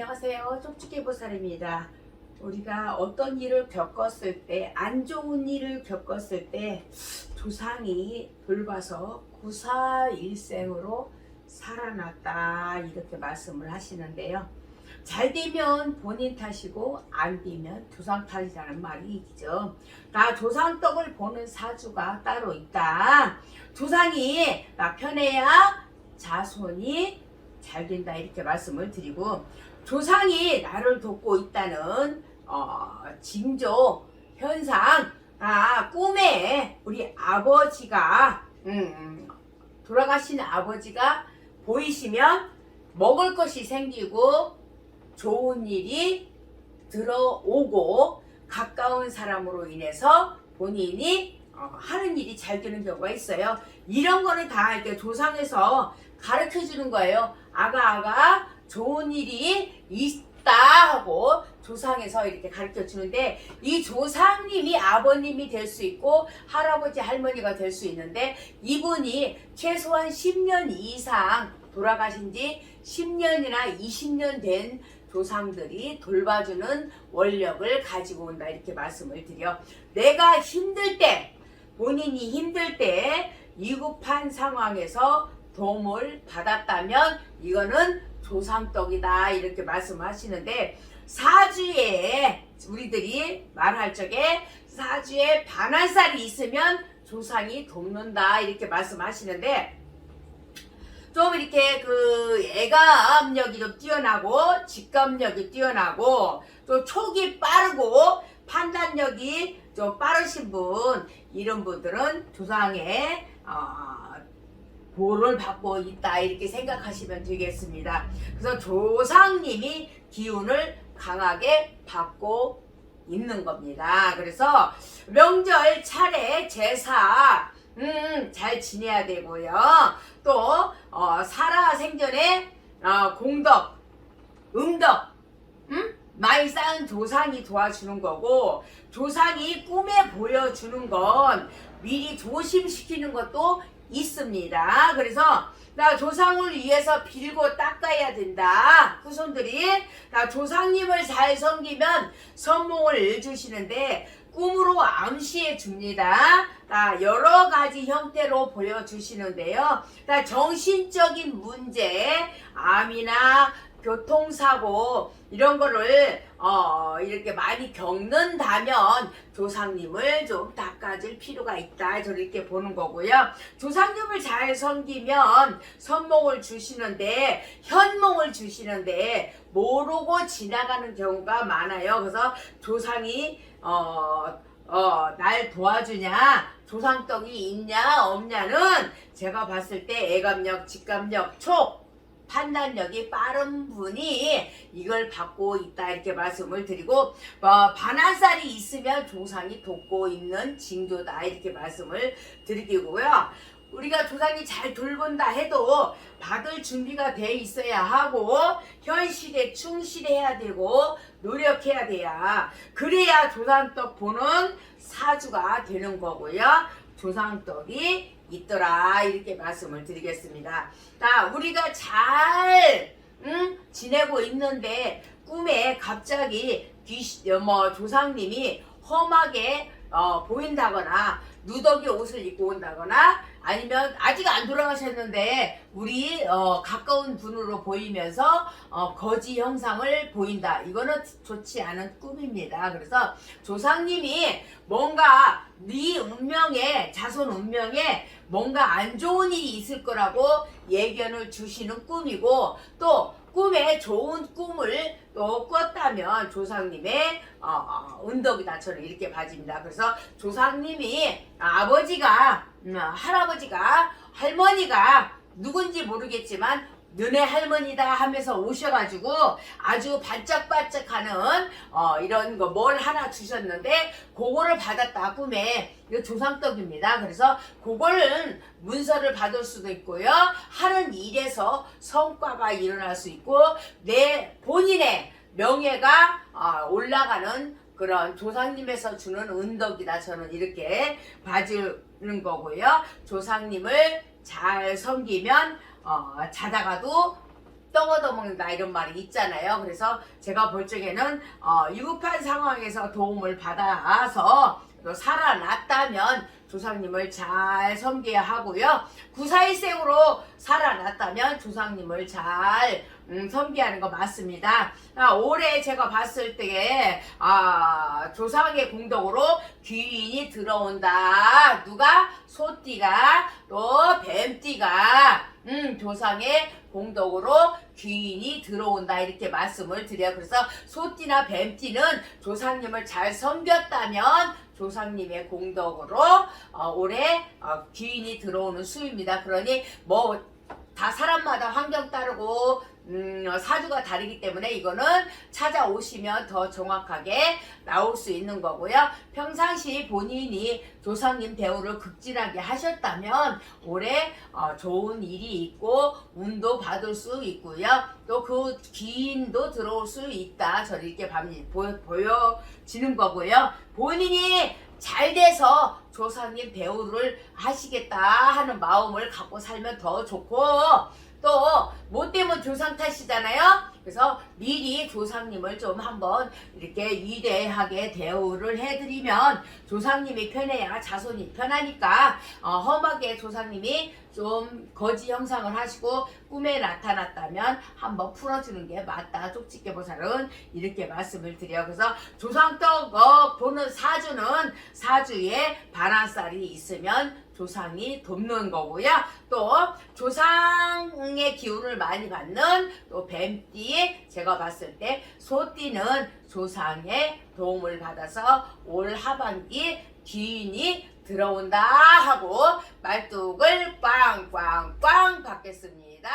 안녕하세요. 쪽지게 보살입니다. 우리가 어떤 일을 겪었을 때, 안 좋은 일을 겪었을 때, 조상이 돌봐서 구사일생으로 살아났다. 이렇게 말씀을 하시는데요. 잘 되면 본인 탓이고, 안 되면 조상 탓이라는 말이 있죠. 나 조상 떡을 보는 사주가 따로 있다. 조상이 나 편해야 자손이 잘 된다. 이렇게 말씀을 드리고, 조상이 나를 돕고 있다는 어, 징조 현상 아 꿈에 우리 아버지가 음, 돌아가신 아버지가 보이시면 먹을 것이 생기고 좋은 일이 들어오고 가까운 사람으로 인해서 본인이 어, 하는 일이 잘 되는 경우가 있어요. 이런 거는 다 이렇게 조상에서 가르쳐 주는 거예요. 아가 아가 좋은 일이 있다 하고 조상에서 이렇게 가르쳐 주는데 이 조상님이 아버님이 될 수 있고 할아버지 할머니가 될 수 있는데 이분이 최소한 10년 이상 돌아가신 지 10년이나 20년 된 조상들이 돌봐주는 원력을 가지고 온다 이렇게 말씀을 드려. 내가 힘들 때 본인이 힘들 때 위급한 상황에서 도움을 받았다면 이거는 조상떡이다 이렇게 말씀하시는데 사주에 우리들이 말할 적에 사주에 반환살이 있으면 조상이 돕는다 이렇게 말씀하시는데 좀 이렇게 그 애가압력이 좀 뛰어나고 직감력이 뛰어나고 또 촉이 빠르고 판단력이 좀 빠르신 분 이런 분들은 조상의 어, 보를 받고 있다 이렇게 생각하시면 되겠습니다. 그래서 조상님이 기운을 강하게 받고 있는 겁니다. 그래서 명절 차례 제사 음, 잘 지내야 되고요. 또 어, 살아 생전에 어, 공덕, 음덕, 음? 많이 쌓은 조상이 도와주는 거고 조상이 꿈에 보여주는 건 미리 조심시키는 것도 있습니다. 그래서 나 조상을 위해서 빌고 닦아야 된다. 후손들이 나 조상님을 잘 섬기면 선몽을 주시는데 꿈으로 암시해 줍니다. 나 여러 가지 형태로 보여주시는데요. 나 정신적인 문제, 암이나 교통사고 이런 거를 어 이렇게 많이 겪는다면 조상님을 좀닦 아줄 필요가 있다. 저는 이렇게 보는 거고요. 조상님을 잘 섬기면 선몽을 주시는데 현몽을 주시는데 모르고 지나가는 경우가 많아요. 그래서 조상이 어 어, 날 도와주냐, 조상떡이 있냐, 없냐는 제가 봤을 때 애감력, 직감력, 촉, 판단력이 빠른 분이 이걸 받고 있다 이렇게 말씀을 드리고 어, 반환살이 있으면 조상이 돕고 있는 징조다 이렇게 말씀을 드리고요. 우리가 조상이 잘 돌본다 해도 받을 준비가 돼 있어야 하고 현실에 충실해야 되고 노력해야 돼야 그래야 조상떡 보는 사주가 되는 거고요. 조상떡이 있더라 이렇게 말씀을 드리겠습니다. 자, 우리가 잘 응? 지내고 있는데 꿈에 갑자기 귀, 어, 뭐 조상님이 험하게 어, 보인다거나 누더기 옷을 입고 온다거나 아니면 아직 안 돌아가셨는데 우리 어, 가까운 분으로 보이면서 어, 거지 형상을 보인다. 이거는 좋지 않은 꿈입니다. 그래서 조상님이 뭔가 네 운명에 자손 운명에 뭔가 안 좋은 일이 있을 거라고 예견을 주시는 꿈이고 또 꿈에 좋은 꿈을 또 꿨다면 조상님의 어, 어, 은덕이다 저는 이렇게 봐집니다. 그래서 조상님이 아버지가 음, 할아버지가 할머니가 누군지 모르겠지만 너네 할머니다 하면서 오셔가지고 아주 반짝반짝하는 어, 이런 거 뭘 하나 주셨는데 그거를 받았다 꿈에 이거 조상떡입니다. 그래서 그거는 문서를 받을 수도 있고요. 하는 일에서 성과가 일어날 수 있고 내 본인의 명예가 어, 올라가는 그런 조상님에서 주는 은덕이다 저는 이렇게 봐주는 거고요. 조상님을 잘 섬기면 어, 자다가도 떡 얻어먹는다 이런 말이 있잖아요. 그래서 제가 볼 적에는 어, 위급한 상황에서 도움을 받아서 또 살아났다면 조상님을 잘 섬겨야 하고요. 구사일생으로 살아났다면 조상님을 잘 음, 섬기하는 거 맞습니다. 아, 올해 제가 봤을 때에 아, 조상의 공덕으로 귀인이 들어온다. 누가? 소띠가 또 뱀띠가 음, 조상의 공덕으로 귀인이 들어온다 이렇게 말씀을 드려요. 그래서 소띠나 뱀띠는 조상님을 잘 섬겼다면 조상님의 공덕으로 어, 올해 어, 귀인이 들어오는 수입니다. 그러니 뭐 다 사람마다 환경 따르고 음, 어, 사주가 다르기 때문에 이거는 찾아오시면 더 정확하게 나올 수 있는 거고요. 평상시 본인이 조상님 배우를 극진하게 하셨다면 올해 어, 좋은 일이 있고 운도 받을 수 있고요. 또 그 기인도 들어올 수 있다. 보여, 보여지는 거고요. 본인이 잘 돼서 조상님 배우를 하시겠다 하는 마음을 갖고 살면 더 좋고 또 뭐 때문 조상 탓이잖아요. 그래서 미리 조상님을 좀 한번 이렇게 위대하게 대우를 해드리면 조상님이 편해야 자손이 편하니까 어, 험하게 조상님이 좀 거지 형상을 하시고 꿈에 나타났다면 한번 풀어주는 게 맞다. 쪽집게 보살은 이렇게 말씀을 드려. 그래서 조상떡 어, 보는 사주는 사주에 바란살이 있으면 조상이 돕는 거고요. 또 조상의 기운을 많이 받는 또 뱀띠 제가 봤을 때 소띠는 조상의 도움을 받아서 올 하반기 기인이 들어온다 하고 말뚝을 꽝꽝꽝 받겠습니다.